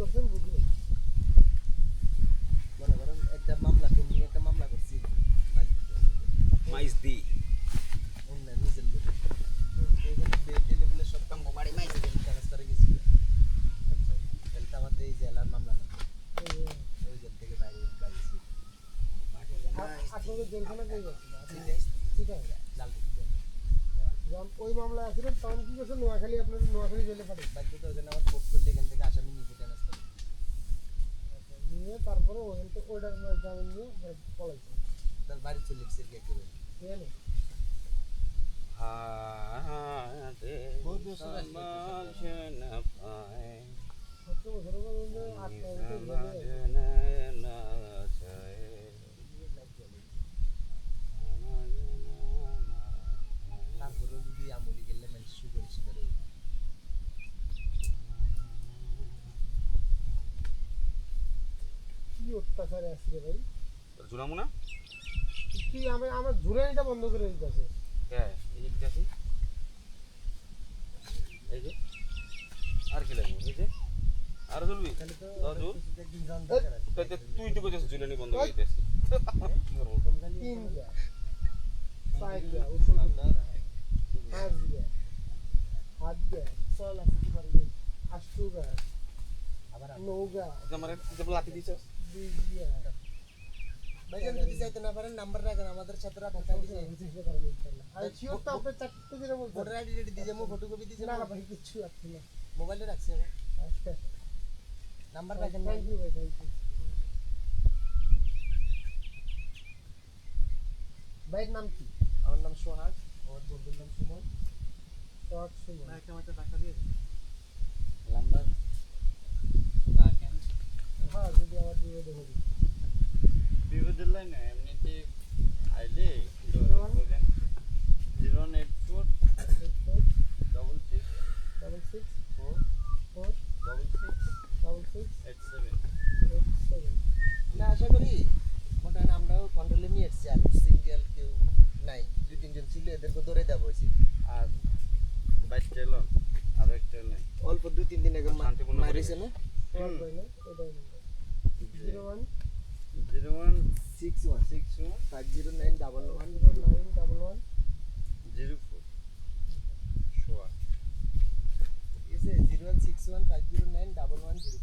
করছেন বুঝলি মনে করেন একটা মামলা তুমি একটা মামলা করছি। মাইজ দি। অন্য নিজের লোক। এখানে বেল টেলে সব কাম বাড়ি মাইছে ট্রান্সফারে গেছিল আচ্ছা তাহলে তো আমার এই জেলার মামলা না ওই জেল থেকে বাইরে বাইরেছি আপনাদের জেলখানা কই যাচ্ছিল ঠিক আছে ওই মামলা আসছিলেন তখন কি করছেন? নোয়াখালী আপনাদের নোয়াখালী জেলে পাঠাই বাধ্য তো ওখানে আমার ভোট করলে এখান থেকে আসামি নিজে নিয়ে তারপরে ওখান থেকে ওইটার জামিন নিয়ে পলাইছে। তার বাড়ি চলে ঠিক আছে হাতে বহুত বছর পর্যন্ত আট নয় বছর সমাজ জেলে না চায় তারপরে যদি আমলি গেলে মানুষ সুপারিশ করে কি অত্যাচারে আসছে ভাই? জুলামু না কি আমি আমার ঝুলানিটা বন্ধ করে দিতেছে। হ্যাঁ এই যে দিতেছি এই যে। আর কি লাগবে? এই যে। আর তো তো তুই তো কইছিস জুলানি বন্ধ করে দিতেছি। কি করব তিন উসুল পাঁচ সাত গা চল আসতে পারবে আষ্টু গা আবার নৌ গা আমার যে লাঠি দিছস ভাইজান যদি যাইতে না পারেন নাম্বার রাখেন আমাদের সাথে রাখেন তাহলে আর শিওর তো আপনি চারটে দিনে বলছেন ভোটার আইডি রেডি দিয়ে যাব ফটোকপি দিয়ে না ভাই কিচ্ছু আসছে না মোবাইলে রাখছি আমার নাম্বার রাখেন থ্যাংক ইউ ভাই থ্যাংক ইউ ভাইয়ের নাম কি আমার নাম সোহাগ আমার বন্ধুর নাম সুমন। সোহাগ সুমন। একটা টাকা দিয়ে নাম্বার রাখেন হ্যাঁ যদি আমার দিয়ে দেখো বিপদের লাইনে এমনিতে আইলে zero one eight four double six double six four four double six double six eight seven eight seven না আশা করি মোটামুটি আমরাও কন্ট্রোলে নিয়ে এসেছি আর সিঙ্গেল কেউ নাই দুই তিনজন ছিল এদেরকে ধরে দেওয়া হয়েছে। আর বাইশটা এলো আর একটা নেই অল্প দুই তিন দিন আগে মারিছে না সোহাগ ভাই না ওটাই zero one zero one six one six one five zero nine double one zero nine double one zero four সোয়া ঠিক আছে zero one six one five zero nine double one zero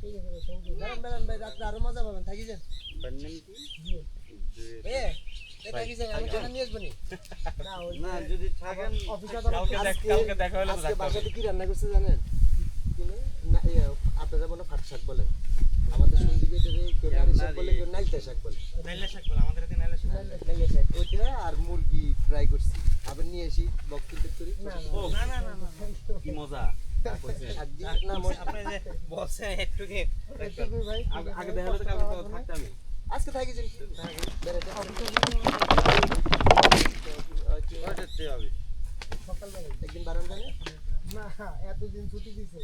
ঠিক আছে ভাই থ্যাংক ইউ বেড়ান বেড়ান ভাই রাত্রে আরও মজা পাবেন থাকি যান। নি? না যদি থাকেন অফিসে কালকে দেখ কালকে দেখা হলে তো আজকে বাসাতে কি রান্না করছে জানেন? আপনারা হয় ফাট শাক বলেন আমাদের সন্দীপে এটাকে কেউ নারী শাক বলে কেউ নাইলতা শাক বলে। নাইলা শাক ওইটা আর মুরগি ফ্রাই করছি। আবার নিয়ে আসি বক কিনতে করি। না না না কি মজা। শাক আজকে থাকি একদিন জানে না এতদিন ছুটি দিছে।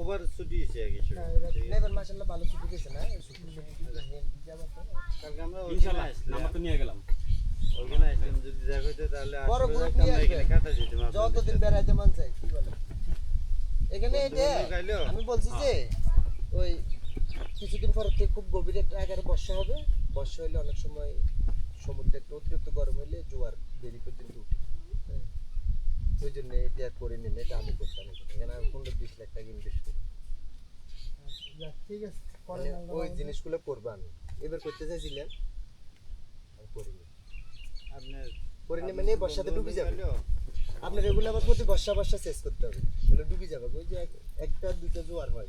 ওভার ছুটি হয়েছে আগে হ্যাঁ, এবার না ভালো ছুটি দিয়েছে না? ছুটি যাবার তো কালকে আমরা ইনশাআল্লাহ নাম্বার তো নিয়ে গেলাম। ওইখানে আসলাম যদি দেখা হইতো তাহলে বড় আসলে নিয়ে আসবে। কাটা যেতাম যতদিন বেড়াইতে মন চাই কি বলে? এখানে? আমি বলছি যে ওই কিছুদিন পর থেকে খুব গভীর একটা আকারে বর্ষা হবে। বর্ষা হইলে অনেক সময় সমুদ্রে একটু অতিরিক্ত গরম হইলে জোয়ার দেরি পর্যন্ত উঠে। হ্যাঁ। ওই জন্য এটা করে নিন এটা আমি করতাম এখানে। আমি পনেরো বিশ লাখ টাকা ইনভেস্ট করি। ঠিক আছে পরে মানে ওই জিনিসগুলো করব আমি। এবার করতে চাইছিলেন আমি করিনি। আপনার করিনি মানে বর্ষাতে ডুবে যাবে? আপনার এগুলো আবার প্রতি বর্ষা বর্ষা শেষ করতে হবে। বলে ডুবে যাবে। ওই যে একটা দুটো জোয়ার হয়।